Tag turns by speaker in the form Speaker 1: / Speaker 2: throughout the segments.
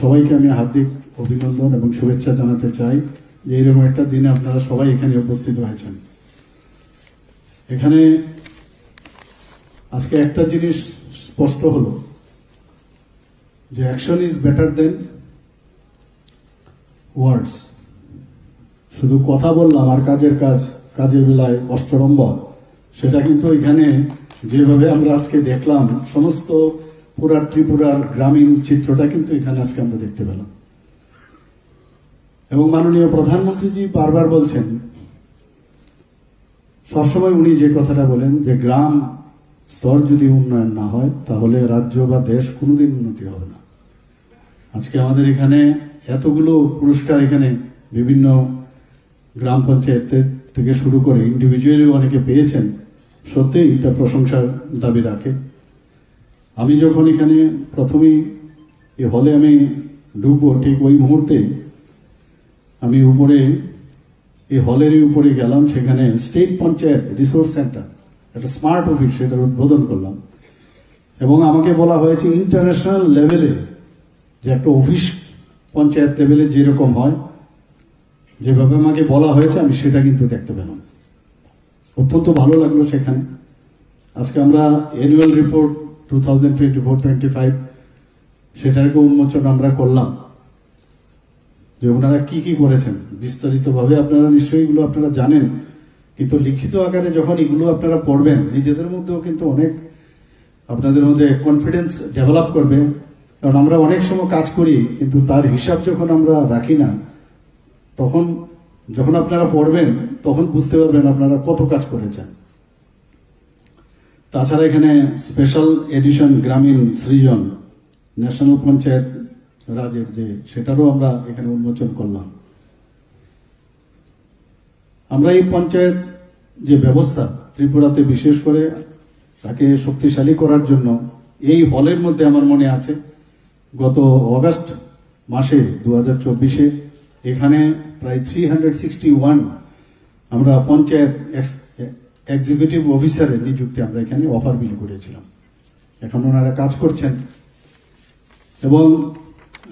Speaker 1: সবাইকে আমি হার্দিক অভিনন্দন এবং শুভেচ্ছা জানাতে চাই। যে এইরকম একটা দিনে আপনারা সবাই এখানে উপস্থিত হয়েছেন। এখানে আজকে একটা জিনিস স্পষ্ট হলো, যে action is better than words শুধু কথা বললাম আর কাজের কাজ, কাজের বেলায় অষ্টরম্ব সেটা কিন্তু এখানে যেভাবে আমরা আজকে দেখলাম, সমস্ত পুরা ত্রিপুরার গ্রামীণ চিত্রটা কিন্তু এখানে আজকে আমরা দেখতে পেলাম। এবং মাননীয় প্রধানমন্ত্রীজি বারবার বলছেন, সবসময় উনি যে কথাটা বলেন যে গ্রাম স্তর যদি উন্নয়ন না হয়, তাহলে রাজ্য বা দেশ কোনোদিন উন্নতি হবে না। আজকে আমাদের এখানে এতগুলো পুরস্কার এখানে বিভিন্ন গ্রাম পঞ্চায়েতের থেকে শুরু করে ইন্ডিভিজুয়ালি অনেকে পেয়েছেন। সত্যিই এটা প্রশংসার দাবি রাখে। আমি যখন এখানে প্রথমেই এই হলে আমি ঢুকবো ঠিক ওই মুহূর্তে, আমি উপরে, এই হলেরই উপরে গেলাম, সেখানে স্টেট পঞ্চায়েত রিসোর্স সেন্টার একটা স্মার্ট অফিস সেটার উদ্বোধন করলাম। এবং আমাকে বলা হয়েছে ইন্টারন্যাশনাল লেভেলে যে একটা অফিস পঞ্চায়েত লেভেলে যেরকম হয়, যেভাবে আমাকে বলা হয়েছে, আমি সেটা কিন্তু দেখতে পেলাম। অত্যন্ত ভালো লাগল সেখানে। আজকে আমরা annual report two thousand twenty four twenty five সেটাকে উন্মোচন আমরা করলাম। যে ওনারা কি কি করেছেন, বিস্তারিতভাবে আপনারা নিশ্চয়ই এগুলো আপনারা জানেন, কিন্তু লিখিত আকারে যখন এগুলো আপনারা পড়বেন, নিজেদের মধ্যেও কিন্তু অনেক আপনাদের মধ্যে কনফিডেন্স ডেভেলপ করবে। কারণ আমরা অনেক সময় কাজ করি, কিন্তু তার হিসাব যখন আমরা রাখি না, তখন যখন আপনারা পড়বেন, তখন বুঝতে পারবেন আপনারা কত কাজ করেছেন। তাছাড়া এখানে স্পেশাল এডিশন গ্রামীণ সৃজন ন্যাশনাল পঞ্চায়েত রাজের যে, সেটারও আমরা এখানে উন্মোচন করলাম। আমরা এই পঞ্চায়েত যে ব্যবস্থা ত্রিপুরাতে বিশেষ করে তাকে শক্তিশালী করার জন্য এই হলের মধ্যে আমার মনে আছে, গত অগস্ট মাসে দু হাজার এখানে প্রায় থ্রি আমরা পঞ্চায়েত এক্সিকিউটিভ অফিসারের নিযুক্তি আমরা এখানে অফার বিল করেছিলাম। এখন ওনারা কাজ করছেন। এবং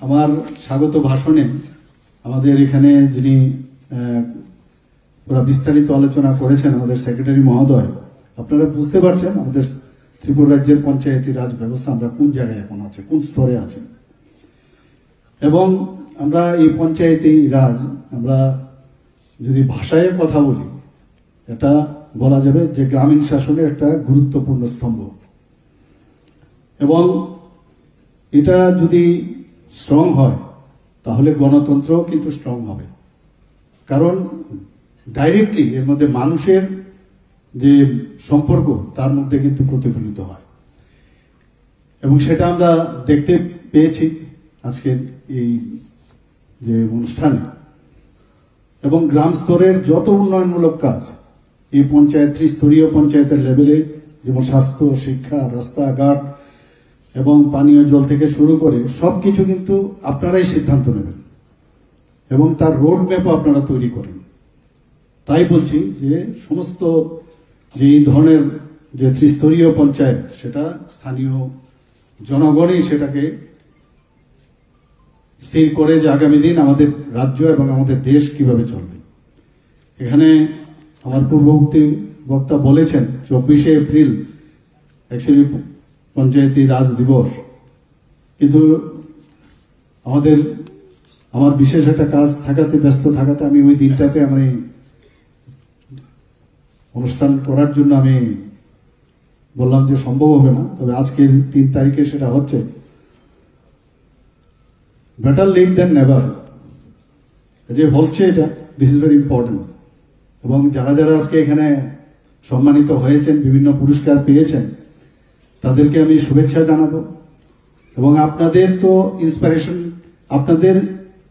Speaker 1: আমার স্বাগত ভাষণে আমাদের এখানে যিনি পুরা বিস্তারিত আলোচনা করেছেন, আমাদের সেক্রেটারি মহোদয়, আপনারা বুঝতে পারছেন আমাদের ত্রিপুরা রাজ্যের পঞ্চায়েতি রাজ ব্যবস্থা আমরা কোন জায়গায় এখন আছে, কোন স্তরে আছে। এবং আমরা এই পঞ্চায়েতি রাজ, আমরা যদি ভাষায় কথা বলি, এটা বলা যাবে যে গ্রামীণ শাসনের একটা গুরুত্বপূর্ণ স্তম্ভ। এবং এটা যদি স্ট্রং হয়, তাহলে গণতন্ত্রও কিন্তু স্ট্রং হবে। কারণ ডাইরেক্টলি এর মধ্যে মানুষের যে সম্পর্ক, তার মধ্যে কিন্তু প্রতিফলিত হয়। এবং সেটা আমরা দেখতে পেয়েছি আজকের এই যে অনুষ্ঠানে। এবং গ্রাম স্তরের যত উন্নয়নমূলক কাজ এই পঞ্চায়েত, ত্রিস্তরীয় পঞ্চায়েতের লেভেলে যেমন স্বাস্থ্য, শিক্ষা রাস্তাঘাট এবং পানীয় জল থেকে শুরু করে সবকিছু কিন্তু আপনারাই সিদ্ধান্ত নেবেন এবং তার রোড ম্যাপও আপনারা তৈরি করেন। তাই বলছি যে সমস্ত যে এই ধরনের যে ত্রিস্তরীয় পঞ্চায়েত, সেটা স্থানীয় জনগণই সেটাকে স্থির করে যে আগামী দিন আমাদের রাজ্য এবং আমাদের দেশ কীভাবে চলবে। এখানে আমার পূর্ববর্তী বক্তা বলেছেন, চব্বিশে এপ্রিল অ্যাকচুয়ালি পঞ্চায়েতি রাজ দিবস। কিন্তু আমাদের, আমার বিশেষ একটা কাজ থাকাতে, ব্যস্ত থাকাতে আমি ওই দিনটাতে আমি অনুষ্ঠান করার জন্য আমি বললাম যে সম্ভব হবে না, তবে আজকের তিন তারিখে সেটা হচ্ছে। বেটার লেট দেন নেভার যে হচ্ছে এটা দিস ইজ ভেরি ইম্পর্টেন্ট এবং যারা যারা আজকে এখানে সম্মানিত হয়েছেন, বিভিন্ন পুরস্কার পেয়েছেন, তাদেরকে আমি শুভেচ্ছা জানাব। এবং আপনাদের তো ইন্সপিরেশন আপনাদের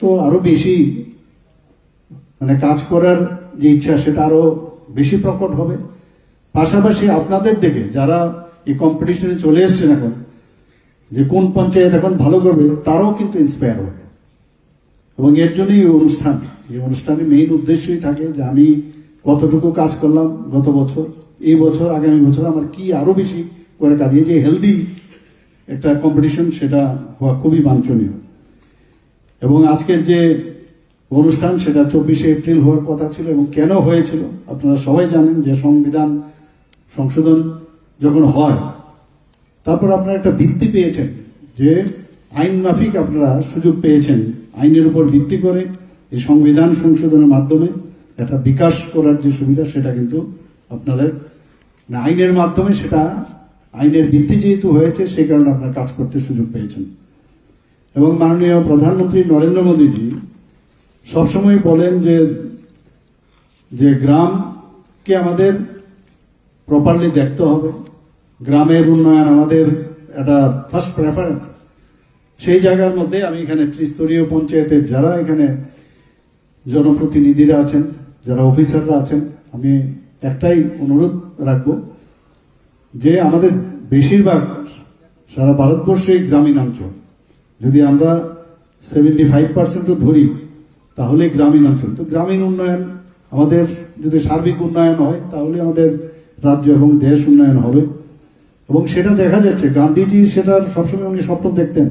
Speaker 1: তো আরও বেশি মানে কাজ করার যে ইচ্ছা, সেটা আরও বেশি প্রকট হবে। পাশাপাশি আপনাদের দিকে যারা এই কম্পিটিশনে চলে এসছেন এখন, যে কোন পঞ্চায়েত এখন ভালো করবে, তারাও কিন্তু ইন্সপায়ার হবে। এবং এর জন্যই এই অনুষ্ঠান এই অনুষ্ঠানের মেইন উদ্দেশ্যই থাকে যে আমি কতটুকু কাজ করলাম গত বছর। এই বছর, আগামী বছর আমার কি আরও বেশি করে কাজ যে হেলদি একটা কম্পিটিশন সেটা হওয়া খুবই বাঞ্ছনীয়। এবং আজকের যে অনুষ্ঠান, সেটা চব্বিশে এপ্রিল হওয়ার কথা ছিল এবং কেন হয়েছিল, আপনারা সবাই জানেন যে সংবিধান, সংশোধন যখন হয়, তারপর আপনারা একটা ভিত্তি পেয়েছেন যে আইন মাফিক আপনারা সুযোগ পেয়েছেন। আইনের উপর ভিত্তি করে এই সংবিধান সংশোধনের মাধ্যমে একটা বিকাশ করার যে সুবিধা, সেটা কিন্তু আপনাদের মানে আইনের মাধ্যমে সেটা, আইনের ভিত্তি যেহেতু হয়েছে সেই কারণে আপনারা কাজ করতে সুযোগ পেয়েছেন। এবং মাননীয় প্রধানমন্ত্রী নরেন্দ্র মোদীজি সবসময় বলেন যে যে গ্রামকে আমাদের প্রপারলি দেখতে হবে। গ্রামের উন্নয়ন আমাদের একটা ফার্স্ট প্রেফারেন্স সেই জায়গার মধ্যে আমি এখানে ত্রিস্তরীয় পঞ্চায়েতের যারা এখানে জনপ্রতিনিধিরা আছেন, যারা অফিসাররা আছেন, আমি একটাই অনুরোধ রাখব যে আমাদের বেশিরভাগ সারা ভারতবর্ষই গ্রামীণ অঞ্চল। যদি আমরা সেভেন্টি ফাইভ পার্সেন্টও ধরি তাহলে গ্রামীণ অঞ্চল। তো গ্রামীণ উন্নয়ন, আমাদের যদি সার্বিক উন্নয়ন হয়, তাহলে আমাদের রাজ্য এবং দেশ উন্নয়ন হবে। এবং সেটা দেখা যাচ্ছে, গান্ধীজি সেটার সবসময় উনি স্বপ্ন দেখতেন।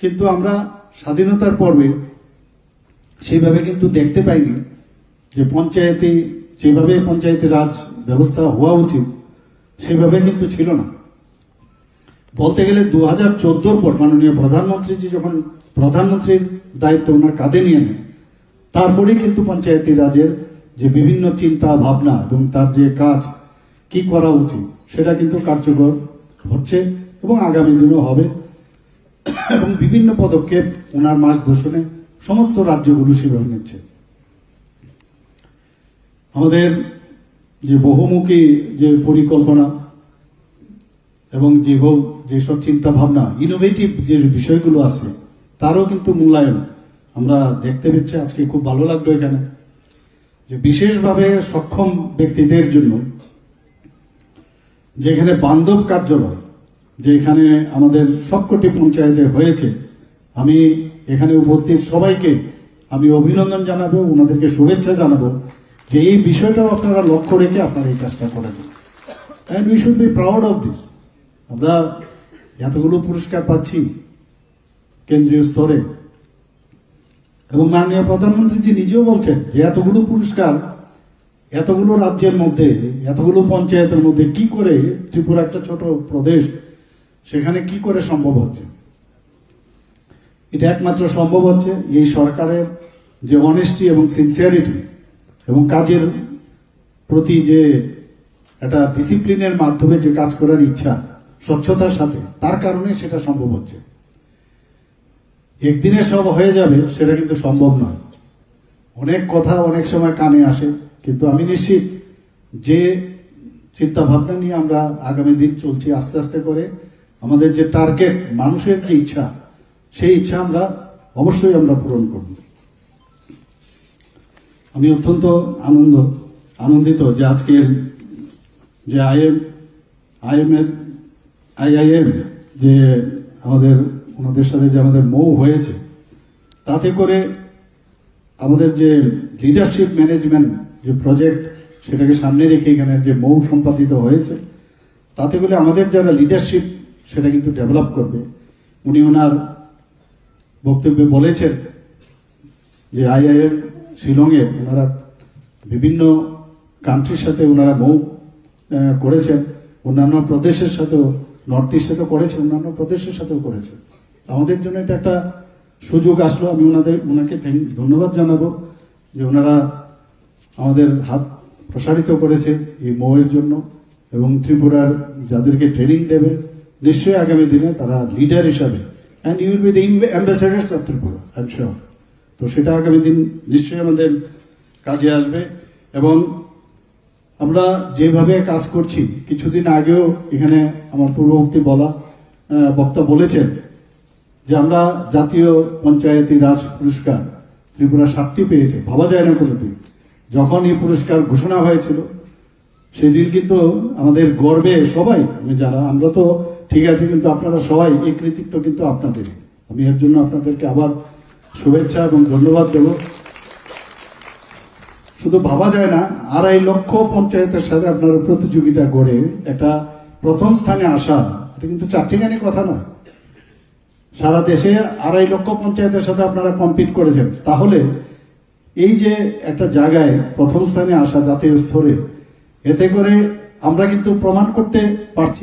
Speaker 1: কিন্তু আমরা স্বাধীনতার পর্বে সেইভাবে কিন্তু দেখতে পাইনি যে পঞ্চায়েতে, যেভাবে পঞ্চায়েতে রাজ ব্যবস্থা হওয়া উচিত, সেভাবে কিন্তু ছিল না। বলতে গেলে দু হাজার চোদ্দোর পর মাননীয় প্রধানমন্ত্রীজি যখন প্রধানমন্ত্রীর দায়িত্ব ওনার কাঁধে নিয়ে নেন, তারপরেই কিন্তু পঞ্চায়েতি রাজের যে বিভিন্ন চিন্তা, ভাবনা এবং তার যে কাজ, কি করা উচিত, সেটা কিন্তু কার্যকর হচ্ছে এবং আগামী দিনও হবে। এবং বিভিন্ন পদক্ষেপ ওনার মার্গদর্শনে সমস্ত রাজ্যগুলো সেভাবে নিচ্ছে। আমাদের যে বহুমুখী যে পরিকল্পনা এবং যে যেসব চিন্তা ভাবনা ইনোভেটিভ যে বিষয়গুলো আছে, তারও কিন্তু মূল্যায়ন আমরা দেখতে পাচ্ছি আজকে খুব ভালো লাগল এখানে। যে বিশেষভাবে সক্ষম ব্যক্তিদের জন্য যেখানে বান্ধব কার্যালয়, যেখানে আমাদের সবকটি পঞ্চায়েতে হয়েছে, আমি এখানে উপস্থিত সবাইকে আমি অভিনন্দন জানাব, ওনাদেরকে শুভেচ্ছা জানাব যে এই বিষয়টাও আপনারা লক্ষ্য রেখে আপনারা এই কাজটা করেছেন। And we should be proud of this আমরা এতগুলো পুরস্কার পাচ্ছি কেন্দ্রীয় স্তরে। এবং মাননীয় প্রধানমন্ত্রীজি নিজেও বলছেন যে এতগুলো পুরস্কার এতগুলো রাজ্যের মধ্যে, এতগুলো পঞ্চায়েতের মধ্যে কি করে ত্রিপুরা একটা ছোট প্রদেশ, সেখানে কি করে সম্ভব হচ্ছে? এটা একমাত্র সম্ভব হচ্ছে এই সরকারের যে অনেস্টি এবং সিনসিয়ারিটি এবং কাজের প্রতি যে একটা ডিসিপ্লিনের মাধ্যমে যে কাজ করার ইচ্ছা, স্বচ্ছতার সাথে, তার কারণে সেটা সম্ভব হচ্ছে। একদিনে সব হয়ে যাবে, সেটা কিন্তু সম্ভব নয়। অনেক কথা অনেক সময় কানে আসে, কিন্তু আমি নিশ্চিত যে চিন্তা ভাবনা নিয়ে আমরা আগামী দিন চলছি আস্তে আস্তে করে। আমাদের যে টার্গেট মানুষের যে ইচ্ছা সেই ইচ্ছা আমরা অবশ্যই আমরা পূরণ করব। আমি অত্যন্ত আনন্দ, আনন্দিত যে আজকের যে আইএম আইএম এর আইআইএম যে আমাদের, ওনাদের সাথে যে আমাদের মৌ হয়েছে, তাতে করে আমাদের যে লিডারশিপ ম্যানেজমেন্ট যে প্রজেক্ট সেটাকে সামনে রেখে এখানে যে মৌ সম্পাদিত হয়েছে, তাতে করে আমাদের যারা লিডারশিপ সেটা কিন্তু ডেভেলপ করবে, উনি ওনার বক্তব্যে বলেছেন যে আইআইএম শিলংয়ে ওনারা বিভিন্ন কান্ট্রির সাথে ওনারা মৌ করেছেন। অন্যান্য প্রদেশের সাথেও নর্থ ইস্টে তো করেছে, অন্যান্য প্রদেশের সাথেও করেছে। আমাদের জন্য এটা একটা সুযোগ আসলো। আমি ওনাদের, ওনাকে ধন্যবাদ জানাব যে ওনারা আমাদের হাত প্রসারিত করেছে এই মৌয়ের জন্য এবং ত্রিপুরার যাদেরকে ট্রেনিং দেবে, নিশ্চয়ই আগামী দিনে তারা লিডার হিসাবে and you will be the ambassadors of Tripura I am sure তো সেটা আগামী দিন নিশ্চয়ই আমাদের কাজে আসবে। এবং আমরা যেভাবে কাজ করছি কিছুদিন আগেও এখানে আমার পূর্ববর্তী বলা বক্তা বলেছেন যে আমরা জাতীয় পঞ্চায়েতি রাজ পুরস্কার ত্রিপুরা সাতটি পেয়েছে। ভাবা যায় না কোনোদিন। যখন এই পুরস্কার ঘোষণা হয়েছিল সেদিন কিন্তু আমাদের গর্বে সবাই আমি যারা আমরা তো ঠিক আছে, কিন্তু আপনারা সবাই এই কৃতিত্ব কিন্তু আপনাদের। আমি এর জন্য আপনাদেরকে আবার শুভেচ্ছা এবং ধন্যবাদ দেব। শুধু ভাবা যায় না, আড়াই লক্ষ পঞ্চায়েতের সাথে আপনারা প্রতিযোগিতা করে একটা প্রথম স্থানে আসা, এটা কিন্তু চারটিখানি কথা নয়। সারা দেশে আড়াই লক্ষ পঞ্চায়েতের সাথে আপনারা কম্পিট করেছেন। তাহলে এই যে একটা জায়গায় প্রথম স্থানে আসা জাতীয় স্তরে, এতে করে আমরা কিন্তু প্রমাণ করতে পারছি।